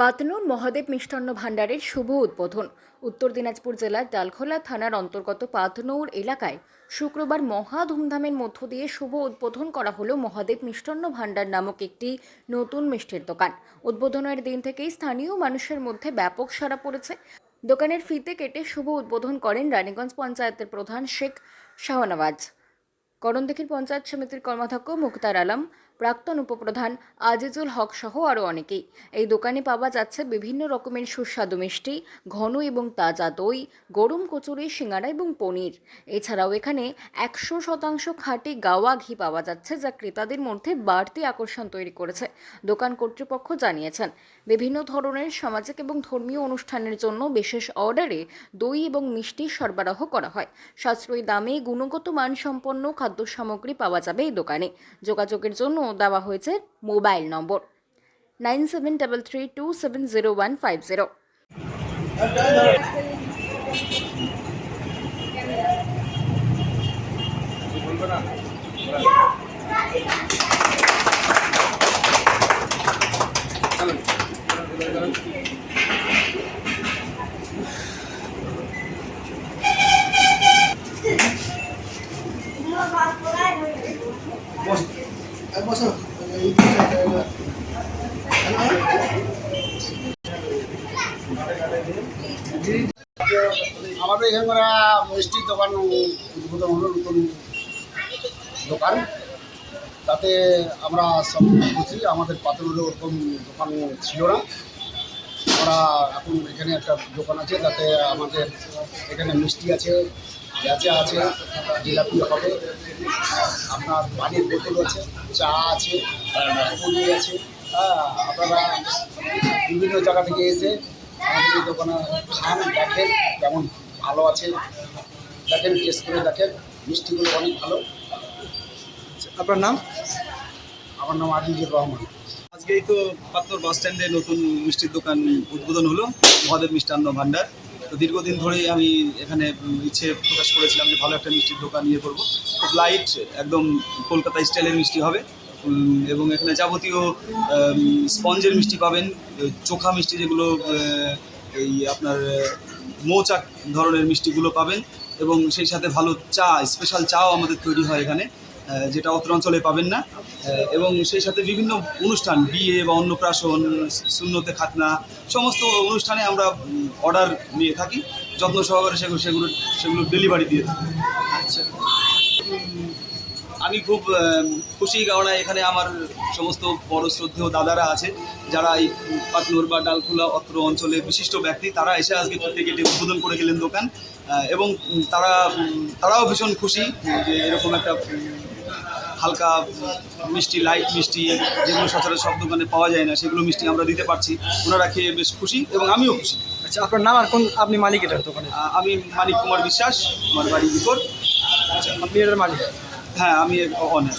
পাতনুর মহাদেব মিষ্টান্ন ভাণ্ডারের শুভ উদ্বোধন। উত্তর দিনাজপুর জেলার ডালখোলা থানার অন্তর্গত পাতনৌর এলাকায় শুক্রবার মহা ধুমধামের মধ্য দিয়ে শুভ উদ্বোধন করা হলো মহাদেব মিষ্টান্ন ভাণ্ডার নামক একটি নতুন মিষ্টির দোকান। উদ্বোধনের দিন থেকেই স্থানীয় মানুষের মধ্যে ব্যাপক সাড়া পড়েছে। দোকানের ফিতে কেটে শুভ উদ্বোধন করেন রানীগঞ্জ পঞ্চায়েতের প্রধান শেখ শাহনওয়াজ। করণদিঘির পঞ্চায়েত সমিতির কর্মাধ্যক্ষ মুক্তার আলম প্রাক্তন উপপ্রধান আজিজুল হক সহ আরও অনেকেই। এই দোকানে পাওয়া যাচ্ছে বিভিন্ন রকমের সুস্বাদু মিষ্টি, ঘন এবং তাজা দই, গরম কচুরি, সিঙ্গারা এবং পনির। এছাড়াও এখানে একশো শতাংশ খাঁটি গাওয়া ঘি পাওয়া যাচ্ছে যা ক্রেতাদের মধ্যে বাড়তি আকর্ষণ তৈরি করেছে, দোকান কর্তৃপক্ষ জানিয়েছেন। বিভিন্ন ধরনের সামাজিক এবং ধর্মীয় অনুষ্ঠানের জন্য বিশেষ অর্ডারে দই এবং মিষ্টি সরবরাহ করা হয়। সাশ্রয়ী দামে গুণগত মানসম্পন্ন খাদ্য সামগ্রী পাওয়া যাবে এই দোকানে। যোগাযোগের জন্য দেওয়া হয়েছে mobile number. Nine seven double three two seven zero one five zero. আমাদের এখানকার মিষ্টির দোকান, উদ্বোধন হলো নতুন দোকান। তাতে আমরা সব খুশি, আমাদের পাথরের ওরকম দোকান ছিল না। আমরা এখন এখানে একটা দোকান আছে, তাতে আমাদের এখানে মিষ্টি আছে গাঁচা আছে জিলাপি হবে আপনার পানির বোতল আছে চা আছে পুরি আছে। হ্যাঁ আপনারা বিভিন্ন জায়গা থেকে এসে আমাদের এই দোকানে খান দেখেন কেমন ভালো আছে। দেখেন টেস্ট করে দেখেন মিষ্টিগুলো অনেক ভালো। আপনার নাম? আমার নাম আজিজুর রহমান। আজকেই তো পাত্তর বাস স্ট্যান্ডে নতুন মিষ্টির দোকান উদ্বোধন হলো মহাদেব মিষ্টান্ন ভাণ্ডার। দীর্ঘদিন ধরেই আমি এখানে ইচ্ছে প্রকাশ করেছিলাম যে ভালো একটা মিষ্টির দোকান ইয়ে করব। খুব লাইট একদম কলকাতা স্টাইলের মিষ্টি হবে। এবং এখানে যাবতীয় স্পঞ্জের মিষ্টি পাবেন চোখা মিষ্টি যেগুলো এই আপনার মৌচাক ধরনের মিষ্টিগুলো পাবেন। এবং সেই সাথে ভালো চা স্পেশাল চাও আমাদের তৈরি হয় এখানে। যেটা অত্র অঞ্চলে পাবেন না। এবং সেই সাথে বিভিন্ন অনুষ্ঠান বিয়ে বা অন্নপ্রাশন শূন্যতে খাতনা সমস্ত অনুষ্ঠানে আমরা অর্ডার নিয়ে থাকি। যত্ন সহকারে সেগুলো সেগুলো সেগুলো ডেলিভারি দিয়ে থাকি। আচ্ছা। আমি খুব খুশি কেননা এখানে আমার সমস্ত বড় শ্রদ্ধেয় দাদারা আছে যারা এই পাতনুর বা ডালখোলা অত্র অঞ্চলে বিশিষ্ট ব্যক্তি তারা এসে আজকে কেটে কেটে উদ্বোধন করে গেলেন দোকান। এবং তারা তারাও ভীষণ খুশি যে এরকম একটা হালকা মিষ্টি লাইট মিষ্টি যেগুলো সচরাচর সব দোকানে পাওয়া যায় না সেগুলো মিষ্টি আমরা দিতে পারছি। ওনারা খেয়ে বেশ খুশি এবং আমিও খুশি। আচ্ছা আপনার নাম আর কোন আপনি মালিক এটার দোকানে? আমি মানিক কুমার বিশ্বাস আমার বাড়ি আচ্ছা আপনি এটার মালিক? হ্যাঁ আমি অনেক